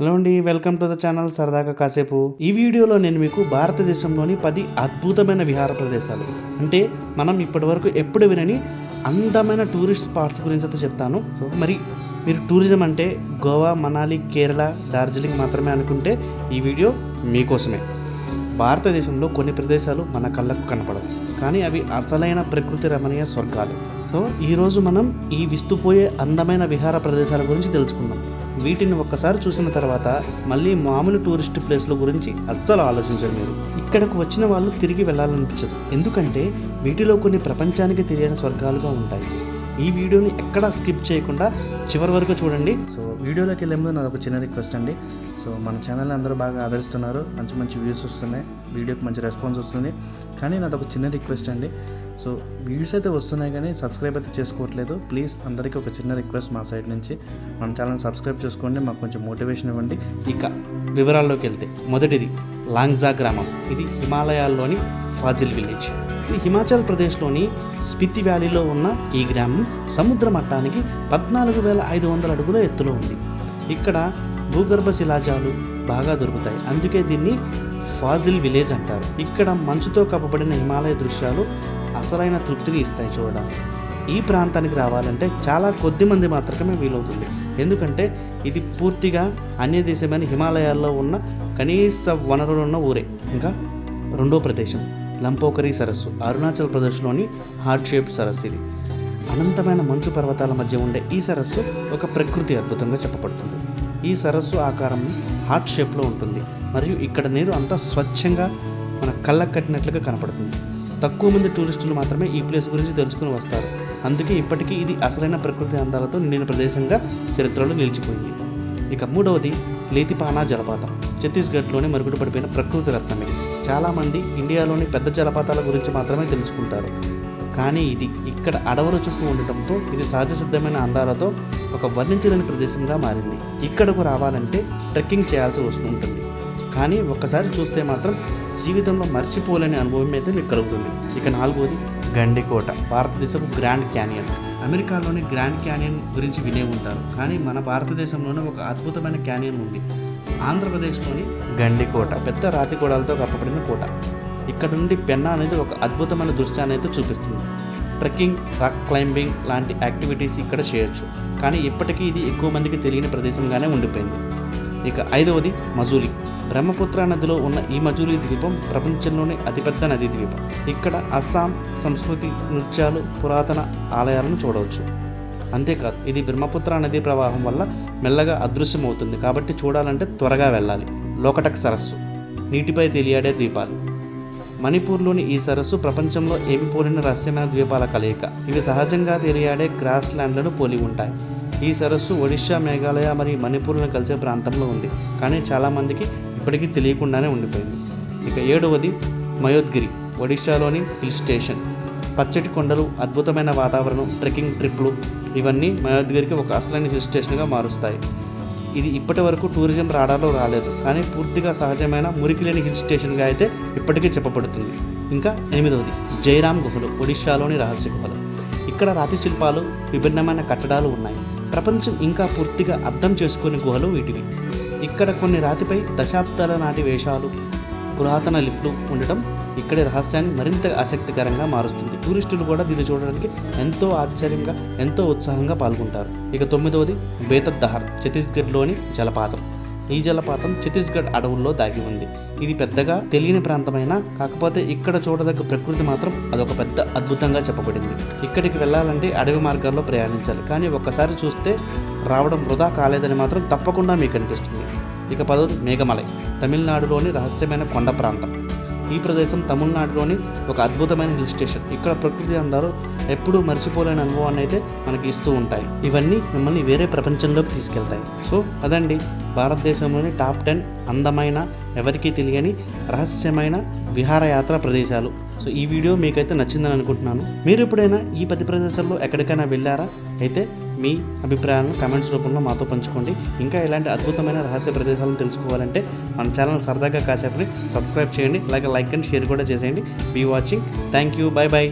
Hello అండి welcome to the channel సరదాగా కాసేపు. ఈ వీడియోలో నేను మీకు భారతదేశంలోని పది అద్భుతమైన విహార ప్రదేశాలు. అంటే మనం ఇప్పటివరకు ఎప్పుడు వినని అందమైన టూరిస్ట్ స్పాట్స్ గురించి అయితే చెప్తాను. సో మరి మీరు టూరిజం అంటే గోవా మనాలి కేరళ డార్జిలింగ్ మాత్రమే అనుకుంటే ఈ వీడియో మీకోసమే. భారతదేశంలో కొన్ని ప్రదేశాలు మన కళ్ళకు కనపడవు. కానీ అవి అసలైన ప్రకృతి రమణీయ స్వర్గాలు. సో ఈరోజు మనం ఈ విస్తుపోయే అందమైన విహార ప్రదేశాల గురించి తెలుసుకుందాం. వీటిని ఒక్కసారి చూసిన తర్వాత మళ్ళీ మామూలు టూరిస్ట్ ప్లేస్ల గురించి అస్సలు ఆలోచించరు మీరు. ఇక్కడకు వచ్చిన వాళ్ళు తిరిగి వెళ్ళాలనిపించదు. ఎందుకంటే వీటిలో కొన్ని ప్రపంచానికి తెలియని స్వర్గాలుగా ఉంటాయి. ఈ వీడియోని ఎక్కడా స్కిప్ చేయకుండా చివరి వరకు చూడండి. సో వీడియోలోకి వెళ్ళే ముందు నాది ఒక చిన్న రిక్వెస్ట్ అండి. సో మన ఛానల్ అందరూ బాగా ఆదరిస్తున్నారు. మంచి మంచి వ్యూస్ వస్తున్నాయి. వీడియోకి మంచి రెస్పాన్స్ వస్తుంది. కానీ నాది ఒక చిన్న రిక్వెస్ట్ అండి. సో వీడియోస్ అయితే వస్తున్నాయి కానీ సబ్స్క్రైబ్ అయితే చేసుకోవట్లేదు. ప్లీజ్ అందరికీ ఒక చిన్న రిక్వెస్ట్ మా సైడ్ నుంచి. మన ఛానల్ సబ్స్క్రైబ్ చేసుకోండి మాకు కొంచెం మోటివేషన్ ఇవ్వండి. ఇక వివరాల్లోకి వెళ్తే మొదటిది లాంగ్జా గ్రామం. ఇది హిమాలయాల్లోని ఫాజిల్ విలేజ్. ఇది హిమాచల్ ప్రదేశ్లోని స్పితి వ్యాలీలో ఉన్న ఈ గ్రామం సముద్ర మట్టానికి పద్నాలుగు వేల ఐదు వందల అడుగుల ఎత్తులో ఉంది. ఇక్కడ భూగర్భ శిలాజాలు బాగా దొరుకుతాయి. అందుకే దీన్ని ఫాజిల్ విలేజ్ అంటారు. ఇక్కడ మంచుతో కప్పబడిన హిమాలయ దృశ్యాలు అసలైన తృప్తిని ఇస్తాయి చూడడానికి ఈ ప్రాంతానికి రావాలంటే చాలా కొద్ది మంది మాత్రమే వీలవుతుంది. ఎందుకంటే ఇది పూర్తిగా అన్య దేశమైన హిమాలయాల్లో ఉన్న కనీస వనరులు ఉన్న ఊరే. ఇంకా రెండో ప్రదేశం లంపోకరి సరస్సు అరుణాచల్ ప్రదేశ్లోని హార్ట్ షేప్ సరస్సు ఇది. అనంతమైన మంచు పర్వతాల మధ్య ఉండే ఈ సరస్సు ఒక ప్రకృతి అద్భుతంగా చెప్పబడుతుంది. ఈ సరస్సు ఆకారం హార్ట్ షేప్లో ఉంటుంది. మరియు ఇక్కడ నీరు అంతా స్వచ్ఛంగా మన కళ్ళకు కట్టినట్లుగా కనపడుతుంది. తక్కువ మంది టూరిస్టులు మాత్రమే ఈ ప్లేస్ గురించి తెలుసుకుని వస్తారు. అందుకే ఇప్పటికీ ఇది అసలైన ప్రకృతి అందాలతో నిండిన ప్రదేశంగా చరిత్రలో నిలిచిపోయింది. ఇక మూడవది లేతిపానా జలపాతం. ఛత్తీస్గఢ్లోని మరుగుడు పడిపోయిన ప్రకృతి రత్నం ఇది చాలామంది ఇండియాలోని పెద్ద జలపాతాల గురించి మాత్రమే తెలుసుకుంటారు. కానీ ఇది ఇక్కడ అడవుల చుట్టూ ఉండటంతో ఇది సహజ సిద్ధమైన అందాలతో ఒక వర్ణించలేని ప్రదేశంగా మారింది. ఇక్కడకు రావాలంటే ట్రెక్కింగ్ చేయాల్సి వస్తుంటుంది కానీ ఒక్కసారి చూస్తే మాత్రం జీవితంలో మర్చిపోలేని అనుభవం అయితే మీకు కలుగుతుంది. ఇక నాలుగోది గండికోట భారతదేశపు గ్రాండ్ క్యానియన్. అమెరికాలోని గ్రాండ్ క్యానియన్ గురించి వినే ఉంటారు కానీ మన భారతదేశంలోనే ఒక అద్భుతమైన క్యానియన్ ఉంది. ఆంధ్రప్రదేశ్లోని గండికోట పెద్ద రాతి గోడలతో కప్పబడిన కోట. ఇక్కడ నుండి పెన్నా అనేది ఒక అద్భుతమైన దృశ్యాన్ని అయితే చూపిస్తుంది. ట్రెక్కింగ్ రాక్ క్లైంబింగ్ లాంటి యాక్టివిటీస్ ఇక్కడ చేయొచ్చు. కానీ ఇప్పటికీ ఇది ఎక్కువ మందికి తెలియని ప్రదేశంగానే ఉండిపోయింది. ఇక ఐదవది మజూలి. బ్రహ్మపుత్ర నదిలో ఉన్న ఈ మజూలి ద్వీపం ప్రపంచంలోనే అతిపెద్ద నదీ ద్వీపం. ఇక్కడ అస్సాం సంస్కృతి నృత్యాలు పురాతన ఆలయాలను చూడవచ్చు. అంతేకాదు ఇది బ్రహ్మపుత్ర నదీ ప్రవాహం వల్ల మెల్లగా అదృశ్యమవుతుంది. కాబట్టి చూడాలంటే త్వరగా వెళ్ళాలి. లోకటక్ సరస్సు. నీటిపై తెలియాడే ద్వీపాలు. మణిపూర్లోని ఈ సరస్సు ప్రపంచంలో ఏమి పోలిన రహస్యమైన ద్వీపాల కలయిక? ఇవి సహజంగా తెలియాడే గ్రాస్ ల్యాండ్లను పోలి ఉంటాయి. ఈ సరస్సు ఒడిశా మేఘాలయ మరియు మణిపూర్ను కలిసే ప్రాంతంలో ఉంది. కానీ చాలామందికి ఇప్పటికీ తెలియకుండానే ఉండిపోయింది. ఇక ఏడవది మయోద్గిరి ఒడిశాలోని హిల్ స్టేషన్. పచ్చటి కొండలు అద్భుతమైన వాతావరణం ట్రెక్కింగ్ ట్రిప్లు ఇవన్నీ మయోద్గిరికి ఒక అసలైన హిల్ స్టేషన్గా మారుస్తాయి. ఇది ఇప్పటి వరకు టూరిజం రాడాలో రాలేదు. కానీ పూర్తిగా సహజమైన మురికి లేని హిల్ స్టేషన్గా అయితే ఇప్పటికీ చెప్పబడుతుంది. ఇంకా ఎనిమిదవది జైరామ్ గుహలు ఒడిశాలోని రహస్య గుహలు. ఇక్కడ రాతి శిల్పాలు విభిన్నమైన కట్టడాలు ఉన్నాయి. ప్రపంచం ఇంకా పూర్తిగా అర్థం చేసుకునే గుహలు వీటివి. ఇక్కడ కొన్ని రాతిపై దశాబ్దాల నాటి వేషాలు పురాతన లిఫ్ట్లు ఉండటం ఇక్కడి రహస్యాన్ని మరింత ఆసక్తికరంగా మారుస్తుంది. టూరిస్టులు కూడా దీన్ని చూడడానికి ఎంతో ఆశ్చర్యంగా ఎంతో ఉత్సాహంగా పాల్గొంటారు. ఇక తొమ్మిదవది బేతద్దహార్ ఛత్తీస్గఢ్లోని జలపాతం. ఈ జలపాతం ఛత్తీస్గఢ్ అడవుల్లో దాగి ఉంది. ఇది పెద్దగా తెలియని ప్రాంతమైనా కాకపోతే ఇక్కడ చూడదగ్గ ప్రకృతి మాత్రం అదొక పెద్ద అద్భుతంగా చెప్పబడింది. ఇక్కడికి వెళ్ళాలంటే అడవి మార్గాల్లో ప్రయాణించాలి. కానీ ఒక్కసారి చూస్తే రావడం వృధా కాలేదని మాత్రం తప్పకుండా మీకు అనిపిస్తుంది. ఇక పదవది మేఘమలై తమిళనాడులోని రహస్యమైన కొండ ప్రాంతం. ఈ ప్రదేశం తమిళనాడులోని ఒక అద్భుతమైన హిల్ స్టేషన్. ఇక్కడ ప్రకృతి అందాలు ఎప్పుడూ మర్చిపోలేని అనుభవాన్ని అయితే మనకి ఇస్తూ ఉంటాయి. ఇవన్నీ మిమ్మల్ని వేరే ప్రపంచంలోకి తీసుకెళ్తాయి. సో అదండి. భారతదేశంలోని టాప్ టెన్ అందమైన ఎవరికీ తెలియని రహస్యమైన విహారయాత్ర ప్రదేశాలు. సో ఈ వీడియో మీకైతే నచ్చిందని అనుకుంటున్నాను. మీరు ఎప్పుడైనా ఈ పది ప్రదేశాల్లో ఎక్కడికైనా వెళ్ళారా? అయితే మీ అభిప్రాయాలను కమెంట్స్ రూపంలో మాతో పంచుకోండి. ఇంకా ఇలాంటి అద్భుతమైన రహస్య ప్రదేశాలను తెలుసుకోవాలంటే మన ఛానల్ సరదాగా కాసేపని సబ్స్క్రైబ్ చేయండి. అలాగే లైక్ అండ్ షేర్ కూడా చేసేయండి. Be watching thank you bye bye